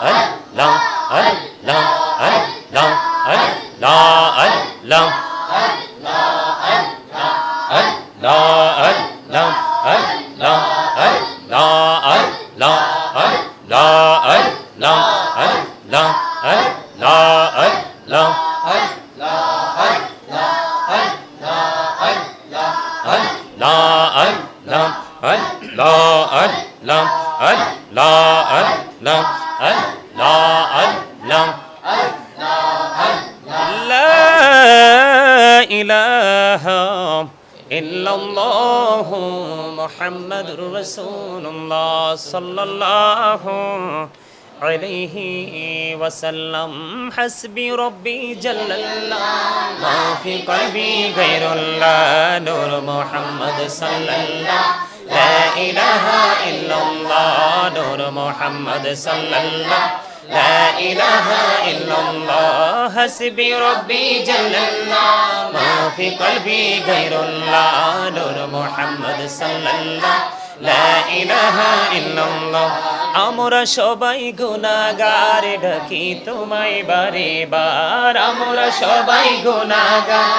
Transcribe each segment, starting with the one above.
আল্লাহ আল্লাহ আল্লাহ আল্লাহ আল্লাহ la la la la الله لا إله إلا الله محمد رسول الله صلى الله عليه وسلم حسبي ربي جل الله ما في قلبي غير الله نور محمد صلى الله لا إله إلا الله. محمد صلى الله لا إله إلا الله حسبي ربي جل الله ما في قلبي غير الله نور محمد صلى الله لا إله إلا الله আমরা সবাই গুনাগার ডাকি তোমায় বারে বার আমরা সবাই গুনাগার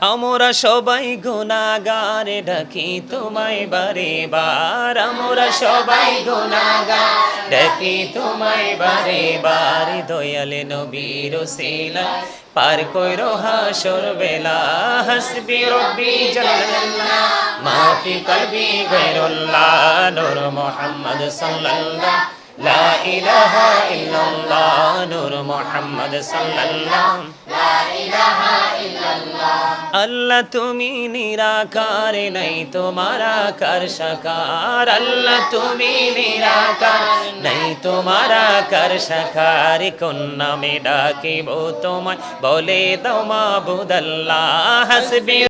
আমরা সবাই গুনাগার ডাকি তোমায় বারে বার। আমরা সবাই গুনাগার ডাকি তোমায় বারে বার। দয়ালে নবীর সিলা পার কইর হাসর বেলা। হাসবি রব্বি জাল্লাল্লাহ মা ফি কলবি গায়রুল্লাহ, নূর মুহাম্মদ সাল্লাল্লাহ, লা ইলাহা ইল্লাল্লাহ, নূর মুহাম্মদ সাল্লাল্লাহ। আল্লাহ তুমি নিরাকার, নাই তোমার আকার সাকার। আল্লাহ তুমি নিরাকার, নাই তোমার আকার সাকার। কোন নামে ডাকিব তোমায়, বলে তোমা মাবুদাল্লাহ হাসবি